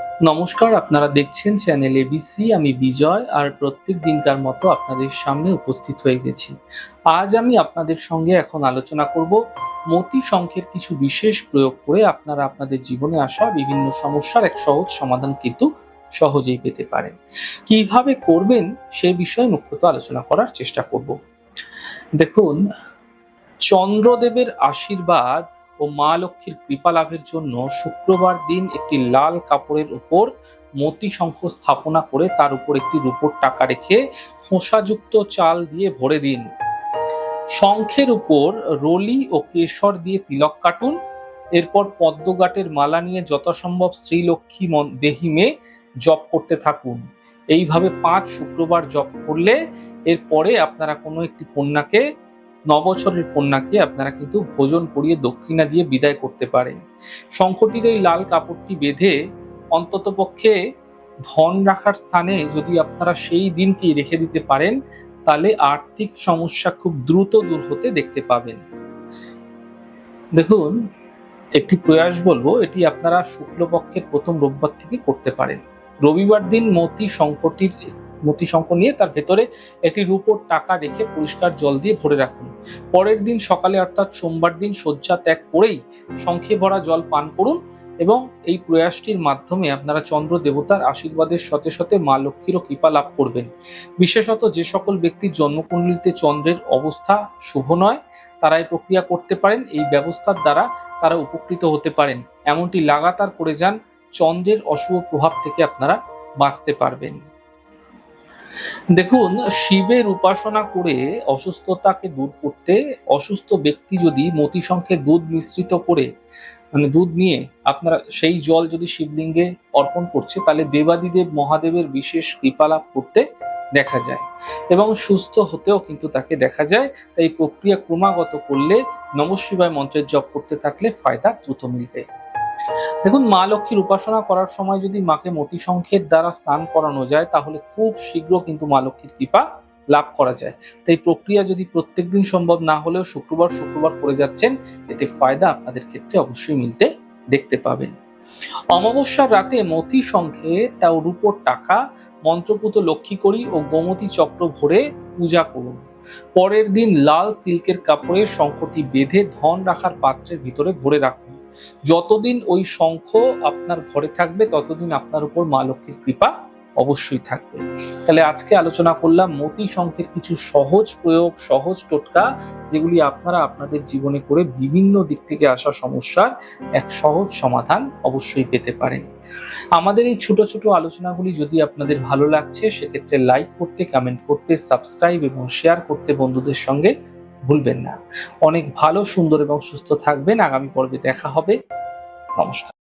নমস্কার, আপনারা দেখছেন চ্যানেল এবিসি আমি বিজয় আর প্রত্যেক দিনকার মতো আপনাদের সামনে উপস্থিত হয়ে গেছি। আজ আমি আপনাদের সঙ্গে এখন আলোচনা করব মতি সংখ্যের কিছু বিশেষ প্রয়োগ করে আপনারা আপনাদের জীবনে আসা বিভিন্ন সমস্যার এক সহজ সমাধান কিন্তু সহজেই পেতে পারেন। কীভাবে করবেন সে বিষয়ে মুখ্যত আলোচনা করার চেষ্টা করব। দেখুন, চন্দ্রদেবের আশীর্বাদ ও মা লক্ষ্মীর কৃপা লাভের জন্য শুক্রবার দিন একটি লাল কাপড়ের উপর মতি শঙ্খ স্থাপনা করে তার উপর একটি রূপোর টাকা রেখে খোসাযুক্ত চাল দিয়ে ভরে দিন। শঙ্খের উপর রলি ও কেশর দিয়ে তিলক কাটুন। এরপর পদ্মগাটের মালা নিয়ে যথাসম্ভব শ্রীলক্ষ্মী মন- দেহিমে জপ করতে থাকুন। এইভাবে পাঁচ শুক্রবার জপ করলে এরপরে আপনারা কোনো একটি কন্যাকে নবছরের কন্যাকে আপনারা কিন্তু ভোজন করিয়ে দক্ষিণা দিয়ে বিদায় করতে পারেন। শঙ্খটির এই লাল কাপড়টি বেঁধে অন্ততপক্ষে ধন রাখার স্থানে যদি আপনারা সেই দিনকেই রেখে দিতে পারেন, তাহলে আর্থিক সমস্যা খুব দ্রুত দূর হতে দেখতে পাবেন। দেখুন, একটি প্রয়াস বলব, এটি আপনারা শুক্লপক্ষের প্রথম রোববার থেকে করতে পারেন। রবিবার দিন মতি শঙ্কটির মতি শঙ্খ নিয়ে তার ভেতরে একটি রূপোর টাকা রেখে পরিষ্কার জল দিয়ে ভরে রাখুন। পরের দিন সকালে অর্থাৎ সোমবার দিন শয্যা ত্যাগ করেই শঙ্খে ভরা জল পান করুন এবং এই প্রয়াসটির মাধ্যমে আপনারা চন্দ্র দেবতার আশীর্বাদের সাথে সাথে মা লক্ষ্মীরও কৃপা লাভ করবেন। বিশেষত যে সকল ব্যক্তির জন্মকুণ্ডলিতে চন্দ্রের অবস্থা শুভ নয় তারা এই প্রক্রিয়া করতে পারেন, এই ব্যবস্থার দ্বারা তারা উপকৃত হতে পারেন। এমনটি লাগাতার করে যান, চন্দ্রের অশুভ প্রভাব থেকে আপনারা বাঁচতে পারবেন। দেখুন, শিবের উপাসনা করে অসুস্থতাকে দূর করতে অসুস্থ ব্যক্তি যদি মতি সংখ্যে দুধ মিশ্রিত করে মানে দুধ নিয়ে আপনারা সেই জল যদি শিবলিঙ্গে অর্পণ করছে, তাহলে দেবাদিদেব মহাদেবের বিশেষ কৃপা লাভ করতে দেখা যায় এবং সুস্থ হতেও কিন্তু তাকে দেখা যায়। তাই প্রক্রিয়া ক্রমাগত করলে নমশিবায় মন্ত্রের জপ করতে থাকলে ফায়দা দ্রুত মিলবে। দেখুন, মা লক্ষ্মীর উপাসনা করার সময় যদি মাকে মতি সংখ্যের দ্বারা স্নান করানো যায়, তাহলে খুব শীঘ্র কিন্তু মা লক্ষ্মীর কৃপা লাভ করা যায়। তাই প্রক্রিয়া যদি প্রত্যেকদিন সম্ভব না হলেও শুক্রবার শুক্রবার করে যাচ্ছেন, এতে ফায়দা আপনাদের ক্ষেত্রে অবশ্যই মিলতে দেখতে পাবেন। অমাবস্যার রাতে মতি সংখ্যে তাও রূপোর টাকা, মন্ত্রপুত লক্ষ্মী করি ও গোমতী চক্র ভরে পূজা করুন। পরের দিন লাল সিল্কের কাপড়ে শঙ্খটি বেঁধে ধন রাখার পাত্রের ভিতরে ভরে রাখুন। যতদিন ওই শঙ্খ আপনার ঘরে থাকবে, ততদিন আপনার উপর মা লক্ষ্মীর কৃপা অবশ্যই থাকবে। তাহলে আজকে আলোচনা করলাম মতি শঙ্খের কিছু সহজ প্রয়োগ, সহজ টোটকা, যেগুলি আপনারা আপনাদের জীবনে করে বিভিন্ন দিক থেকে আসা সমস্যার এক সহজ সমাধান অবশ্যই পেতে পারেন। আমাদের এই ছোট ছোট আলোচনাগুলি যদি আপনাদের ভালো লাগছে, সেক্ষেত্রে লাইক করতে কমেন্ট করতে সাবস্ক্রাইব এবং শেয়ার করতে বন্ধুদের সঙ্গে ভুলবেন না। অনেক ভালো সুন্দর এবং সুস্থ থাকবেন। আগামী পর্বে দেখা হবে। নমস্কার।